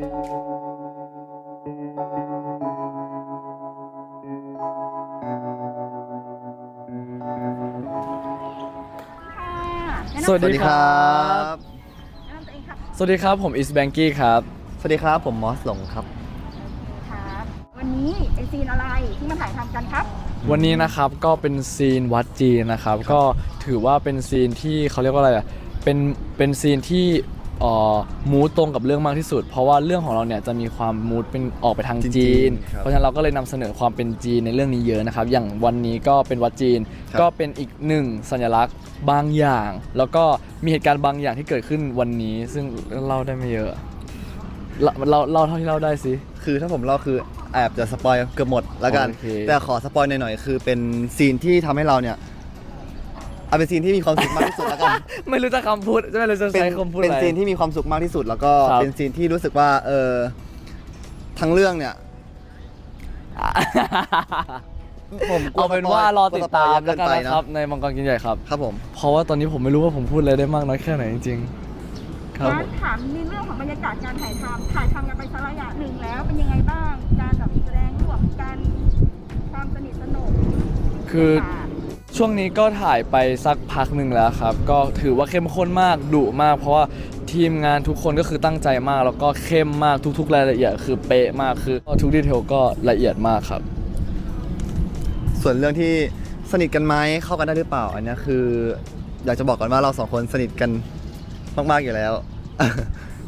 สวัสดีครับ แนะนำตัวเองครับสวัสดีครับ ผมอิสแบงกี้ครับ สวัสดีครับ ผมมอสหลงครับ ครับ วันนี้เป็นซีนอะไรที่มาถ่ายทำกันครับ วันนี้นะครับก็เป็นซีนวัดจีนนะครับ ก็ถือว่าเป็นซีนที่เขาเรียกว่าอะไรอะเป็นเป็นซีนที่เอ่อ มูดตรงกับเรื่องมากที่สุด เพราะว่าเรื่องของเราเนี่ยจะมีความมูดเป็นออกไปทางจีนจีนครับเพราะฉะนั้นเราก็เลยนำเสนอความเป็นจีนในเรื่องนี้เยอะนะครับ อย่างวันนี้ก็เป็นวัดจีน ครับ ก็เป็นอีกหนึ่งสัญลักษณ์บางอย่าง แล้วก็มีเหตุการณ์บางอย่างที่เกิดขึ้นวันนี้ ซึ่งเล่าได้ไม่เยอะเราเราเล่าเท่าที่เล่าได้สิ คือถ้าผมเล่าคือแอบจะสปอยเกือบหมดแล้วกัน โอเคแต่ขอสปอยหน่อยๆคือเป็นซีนที่ทำให้เราเนี่ย เอาเป็นซีนที่มีความสุขมากที่สุดแล้วกัน ไม่รู้จะคำพูดไม่รู้จะเป็นใช้คำพูดเป็นอะไร ซีนที่มีความสุขมากที่สุด แล้วก็ครับ เป็นซีนที่รู้สึกว่าเออทั้งเรื่องเนี่ยผมกลัวเอาเป็นว่ารอติดตามสปแล้วอยกันเยนะครับ ในมังกรกินใหญ่ครับ ครับผมเพราะว่าตอนนี้ผมไม่รู้ว่าผมพูดอะไรได้มากน้อยแค่ไหนจริงๆ ครับการถามในเรื่องของบรรยากาศการถ่ายทำถ่ายทำกันไปสักระยะหนึ่งแล้ว เป็นยังไงบ้าง การแบบแสดงร่วมกันความสนิทสนมคือ ช่วงนี้ก็ถ่ายไปสักพักหนึ่งแล้วครับ ก็ถือว่าเข้มข้นมากดุมาก เพราะว่าทีมงานทุกคนก็คือตั้งใจมาก แล้วก็เข้มมากทุก ๆ รายละเอียดคือเป๊ะมากคือทุกดีเทลก็ละเอียดมากครับ ส่วนเรื่องที่สนิทกันไหมเข้ากันได้หรือเปล่าอันนี้คือ อยากจะบอกก่อนว่าเราสองคนสนิทกันมากๆอยู่แล้ว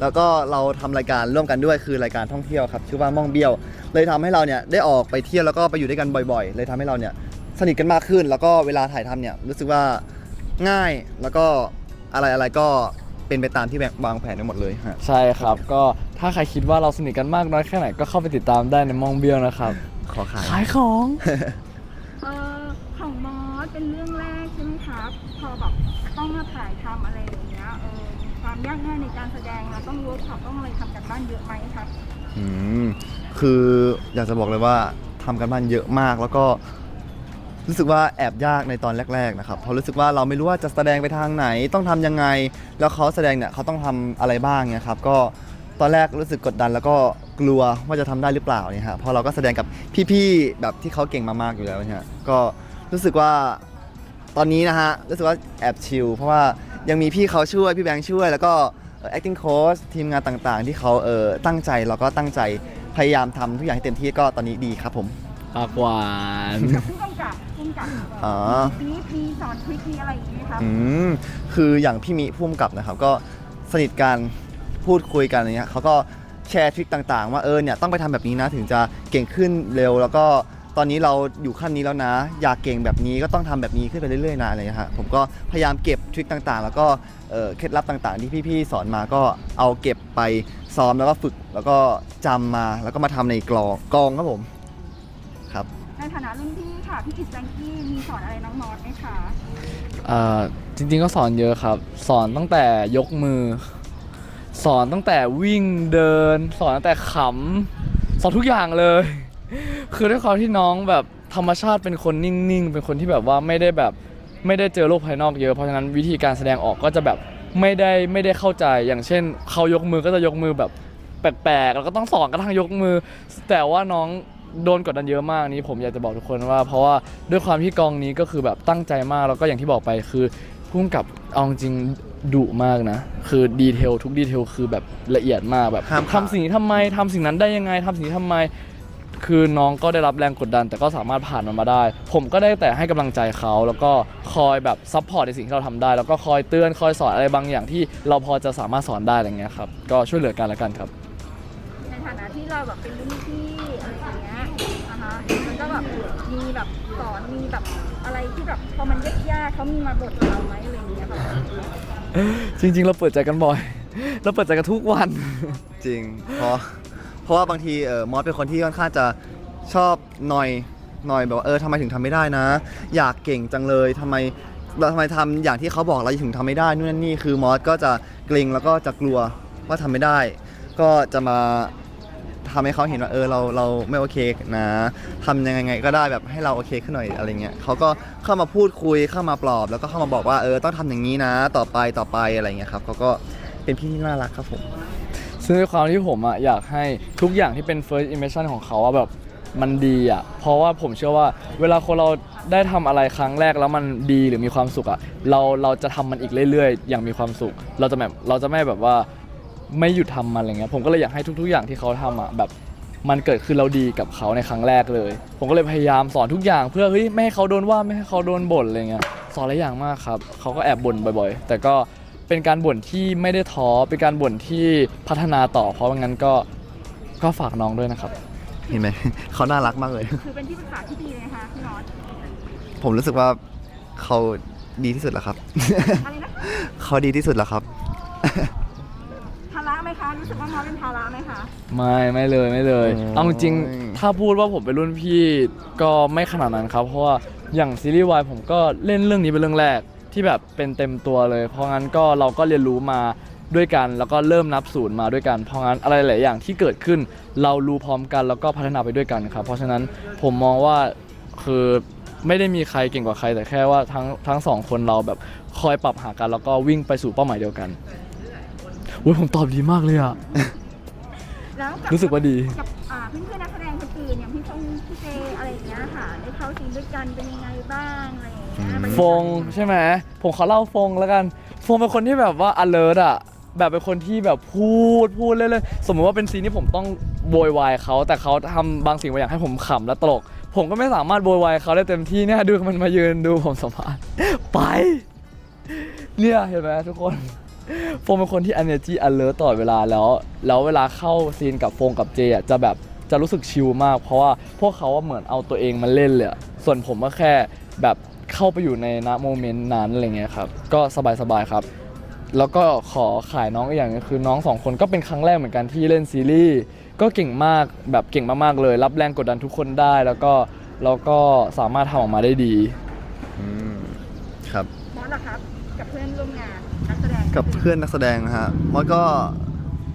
แล้วก็เราทำรายการร่วมกันด้วยคือรายการท่องเที่ยวครับชื่อว่าม่องเบี้ยว เลยทำให้เราเนี่ยได้ออกไปเที่ยวแล้วก็ไปอยู่ด้วยกันบ่อย ๆ เลยทำให้เราเนี่ย สนิทกันมากขึ้น แล้วก็เวลาถ่ายทำเนี่ยรู้สึกว่าง่ายแล้วก็อะไรอะไรๆก็เป็นไปตามที่วางแผนไว้หมดเลยฮะ ใช่ครับ ก็ถ้าใครคิดว่าเราสนิทกันมากน้อยแค่ไหนก็เข้าไปติดตามได้ในมองเบี้ยวนะครับขอขาย ขายของ เออของมอสเป็นเรื่องแรกใช่ไหมครับ พอแบบต้องมาถ่ายทำอะไรอย่างเงี้ยเออความยากง่ายในการแสดงเราต้องรู้ขับต้องอะไรทำกันบ้านเยอะไหมครับ อืมคืออยากจะบอกเลยว่าทำกันบ้านเยอะมาก แล้วก็ รู้สึกว่าแอบยากในตอนแรก ๆ นะครับเพราะรู้สึกว่าเราไม่รู้ว่าจะแสดงไปทางไหน ต้องทำยังไง แล้วเขาแสดงเนี่ยเขาต้องทำอะไรบ้างเนี่ยครับก็ตอนแรกรู้สึกกดดันแล้วก็กลัวว่าจะทำได้หรือเปล่าเนี่ยฮะเพอเราก็แสดงกับพี่ๆแบบที่เขาเก่งมากๆอยู่แล้วเนี่ยก็รู้สึกว่า ตอนนี้นะฮะรู้สึกว่าแอบชิลเพราะว่ายังมีพี่เขาช่วยพี่แบงค์ช่วย แล้วก็เอ่อ acting coach ทีมงานต่างๆ ที่เขาเออตั้งใจแล้วก็ตั้งใจพยายามทำทุกอย่างให้เต็มที่ก็ตอนนี้ดีครับผม ปากหวาน กับผู้กำกับ ผู้กำกับอ๋อ มีมีสอนทริคมีอะไรอย่างนี้ไหมครับอืมคืออย่างพี่มิพุ่มกับนะครับ ก็สนิทกันพูดคุยกันอะไรเงี้ยเขาก็แชร์ทริคต่างๆ ว่าเออเนี่ยต้องไปทำแบบนี้นะถึงจะเก่งขึ้นเร็ว แล้วก็ตอนนี้เราอยู่ขั้นนี้แล้วนะ อยากเก่งแบบนี้ก็ต้องทำแบบนี้ขึ้นไปเรื่อยๆนะอะไรเงี้ยฮะผมก็พยายามเก็บทริคต่างๆ แล้วก็เอ่อเคล็ดลับต่างๆ ที่พี่ๆสอนมาก็เอาเก็บไปซ้อมแล้วก็ฝึกแล้วก็จำมาแล้วก็มาทำในกลองกองครับผมครับ ในฐานะรุ่นพี่ค่ะพี่อิสแบงกี้มีสอนอะไรน้องมอสไหมคะเอ่อจริงๆก็สอนเยอะครับ สอนตั้งแต่ยกมือ สอนตั้งแต่วิ่งเดิน สอนตั้งแต่ขำสอนทุกอย่างเลย คือด้วยความที่น้องแบบธรรมชาติเป็นคนนิ่งๆ เป็นคนที่แบบว่าไม่ได้แบบไม่ได้เจอโลกภายนอกเยอะ เพราะฉะนั้นวิธีการแสดงออกก็จะแบบไม่ได้ไม่ได้เข้าใจ อย่างเช่นเขายกมือก็จะยกมือแบบแปลกๆแล้วก็ต้องสอนกระทั่งยกมือ แต่ว่าน้อง โดนกดดันเยอะมากนี้ผมอยากจะบอกทุกคนว่า เพราะว่าด้วยความที่กองนี้ก็คือแบบตั้งใจมากแล้วก็อย่างที่บอกไปคือพุ่งกับเอาจริงดุมากนะ คือดีเทลทุกดีเทลคือแบบละเอียดมากแบบห้ามขาด ทำสิ่งนี้ทำไมทำสิ่งนั้นได้ยังไงทำสิ่งนี้ทำไม คือน้องก็ได้รับแรงกดดัน แต่ก็สามารถผ่านมันมาได้ ผมก็ได้แต่ให้กำลังใจเขาแล้วก็คอยแบบซัพพอร์ตในสิ่งที่เราทำได้ แล้วก็คอยเตือนคอยสอนอะไรบางอย่างที่เราพอจะสามารถสอนได้อะไรเงี้ยครับก็ช่วยเหลือกันและกันครับใน ฐานะที่เราแบบเป็นรุ่นพี่อะไรอย่างเงี้ยนะคะมันก็แบบมีแบบสอนมีแบบอะไรที่แบบพอมันยากๆเขามีมาบทเราไหมอะไรอย่างเงี้ยค่ะจริง ๆ เราเปิดใจกันบ่อย เราเปิดใจกันทุกวัน จริง เพราะเพราะว่าบางทีเออมอสเป็นคนที่ค่อนข้างจะชอบหน่อยหน่อยแบบว่าเออทำไมถึงทำไม่ได้นะ อยากเก่งจังเลยทำไมเราทำไมทำอย่างที่เขาบอกเราถึงทำไม่ได้นู่นนั่นนี่คือมอสก็จะเกรงแล้วก็จะกลัวว่าทำไม่ได้ ก็จะมา ทำให้เขาเห็นว่าเออเราเราไม่โอเคนะทำยังไงก็ได้แบบให้เราโอเคขึ้นหน่อยอะไรเงี้ยเขาก็เข้ามาพูดคุยเข้ามาปลอบ แล้วก็เข้ามาบอกว่าเออต้องทำอย่างนี้นะ ต่อไปต่อไปอะไรเงี้ยครับเขาก็เป็นพี่ที่น่ารักครับผม ซึ่งในความที่ผมอะอยากให้ทุกอย่างที่เป็น first impression ของเขาอะแบบมันดีอะเพราะว่าผมเชื่อว่าเวลาคนเราได้ทำอะไรครั้งแรกแล้วมันดีหรือมีความสุขอะเราเราจะทำมันอีกเรื่อยๆ อย่างมีความสุข เราจะแบบเราจะไม่แบบว่า ไม่หยุดทำมันอะไรเงี้ยผมก็เลยอยากให้ทุก ๆ อย่างที่เขาทำอะแบบมันเกิดขึ้นเราดีกับเขาในครั้งแรกเลย ผมก็เลยพยายามสอนทุกอย่างเพื่อเฮ้ยไม่ให้เขาโดนว่าไม่ให้เขาโดนบ่นอะไรเงี้ยสอนหลายอย่างมากครับเขาก็แอบบ่นบ่อยๆ แต่ก็เป็นการบ่นที่ไม่ได้ท้อเป็นการบ่นที่พัฒนาต่อ เพราะว่างั้นก็ก็ฝากน้องด้วยนะครับ เห็นไหม เขาน่ารักมากเลย คือเป็นที่ปรึกษาที่ดีเลยนะคะพี่น็อตผมรู้สึกว่าเขาดีที่สุดแล้วครับ อะไรนะคะเขาดีที่สุดแล้วครับภาระไหม คะ รู้สึกว่าน็อตเป็นภาระไหมคะ ไม่ไม่เลยไม่เลย โอ้ย เอาจริงๆถ้าพูดว่าผมเป็นรุ่นพี่ก็ไม่ขนาดนั้นครับ เพราะว่าอย่างซีรีส์วายผมก็เล่นเรื่องนี้เป็นเรื่องแรก ที่แบบเป็นเต็มตัวเลย เพราะงั้นก็เราก็เรียนรู้มาด้วยกัน แล้วก็เริ่มนับศูนย์มาด้วยกัน เพราะงั้นอะไรหลายอย่างที่เกิดขึ้น เรารู้พร้อมกันแล้วก็พัฒนาไปด้วยกันครับ เพราะฉะนั้นผมมองว่าคือไม่ได้มีใครเก่งกว่าใครแต่แค่ว่าทั้งทั้งสองคนเราแบบคอยปรับหากันแล้วก็วิ่งไปสู่เป้าหมายเดียวกัน อุ้ยผมตอบดีมากเลยอะแล้วบรู้สึกว่าดี กับอ่าเพื่อนๆนักแสดงคนอื่นอย่างพี่ฟงพี่เจอะไรอย่างเงี้ยค่ะได้เข้าซีนด้วยกันเป็นยังไงบ้างอะไรอย่างเงี้ยอืมบรรยากาศฟงใช่ไหมผมขอเล่าฟงแล้วกัน ฟงเป็นคนที่แบบว่า alert อะแบบเป็นคนที่แบบพูดพูดเรื่อยๆสมมติว่าเป็นซีนที่ผมต้องโวยวายเขาแต่เขาทำบางสิ่งบางอย่างให้ผมขำและตลก ผมก็ไม่สามารถโวยวายเขาได้เต็มที่เนี่ยดูมันมายืนดูผมสัมภาษณ์ ไป เนี่ยเห็นไหมทุกคน โฟมเป็นคนที่ energy alert ตลอดเวลาแล้ว แล้วเวลาเข้าซีนกับโฟงกับเจอะจะแบบจะรู้สึกชิลมาก เพราะว่าพวกเขาว่าเหมือนเอาตัวเองมาเล่นเลยอะส่วนผมก็แค่แบบเข้าไปอยู่ในณโมเมนต์นั้นอะไรเงี้ยครับ ก็สบายๆครับ แล้วก็ขอขายน้องอีกอย่างหนึงคือน้องสองคนก็เป็นครั้งแรกเหมือนกันที่เล่นซีรีส์ก็เก่งมากแบบเก่งมากๆเลย รับแรงกดดันทุกคนได้ แล้วก็แล้วก็สามารถทำออกมาได้ดี อืมครับ มอสล่ะครับ กับเพื่อนร่วมงานนั กับเพื่อนนักแสดงนะฮะมันก็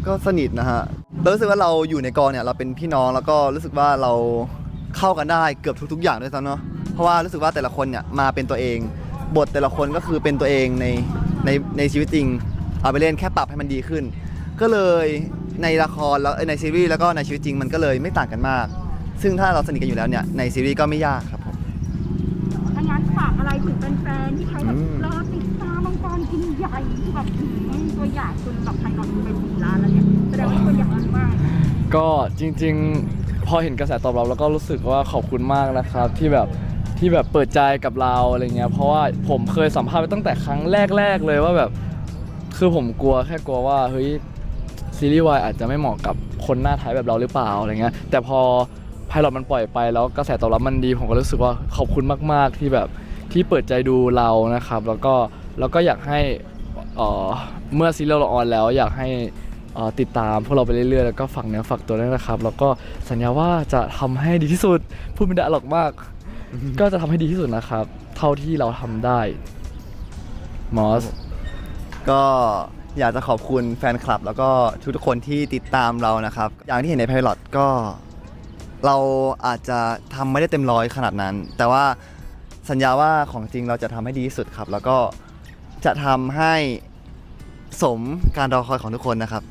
ก็สนิทนะฮะเรารู้สึกว่าเราอยู่ในกองเนี่ยเราเป็นพี่น้องแล้วก็รู้สึกว่าเราเข้ากันได้เกือบทุก ๆ อย่างด้วยซ้ำเนาะเพราะว่ารู้สึกว่าแต่ละคนเนี่ยมาเป็นตัวเอง บทแต่ละคนก็คือเป็นตัวเองในในในชีวิตจริง เอาไปเล่นแค่ปรับให้มันดีขึ้น ก็เลยในละครแล้วเอ้ยในซีรีส์แล้วก็ในชีวิตจริงมันก็เลยไม่ต่างกันมาก ซึ่งถ้าเราสนิทกันอยู่แล้วเนี่ยในซีรีส์ก็ไม่ยากครับผม ถ้างั้นฝากอะไรถึงแฟนๆที่เขาแบบ อืม รอติดตามมังกรกินใหญ่ที่แบบอืมตัว อย่างคุณแบไทยรอนไปสี่ล้านแล้วเนี่ยแสดงว่าคนอยากมากก็จริงๆ พอเห็นกระแสตอบรับแล้วก็รู้สึกว่าขอบคุณมากนะครับที่แบบที่แบบเปิดใจกับเราอะไรเงี้ยเพราะว่าผมเคยสัมภาษณ์ไปตั้งแต่ครั้งแรก ๆ เลยว่าแบบคือผมกลัวแค่กลัวว่าเฮ้ยซีรีส์วายอาจจะไม่เหมาะกับคนหน้าไทยแบบเราหรือเปล่าอะไรเงี้ยแต่พอไพลอตมันปล่อยไปแล้วกระแสตอบรับมันดีผมก็รู้สึกว่าขอบคุณมาก ๆ ที่แบบที่เปิดใจดูเรานะครับ แล้วก็แล้วก็อยากให้ เอ่อเมื่อซีรีส์เราออนแล้วอยากให้เอ่อติดตามพวกเราไปเรื่อยๆ แล้วก็ฝากเนื้อฝากตัวด้วยนะครับ แล้วก็สัญญาว่าจะทำให้ดีที่สุดพูดไม่ได้หรอกมาก ก็จะทำให้ดีที่สุดนะครับ เท่าที่เราทำได้มอส ก็อยากจะขอบคุณแฟนคลับ แล้วก็ทุกๆคนที่ติดตามเรานะครับ อย่างที่เห็นในไพลอตก็ เราอาจจะทำไม่ได้เต็มร้อยขนาดนั้น แต่ว่าสัญญาว่าของจริงเราจะทำให้ดีที่สุดครับ แล้วก็ จะทำให้สมการรอคอยของทุกคนนะครับ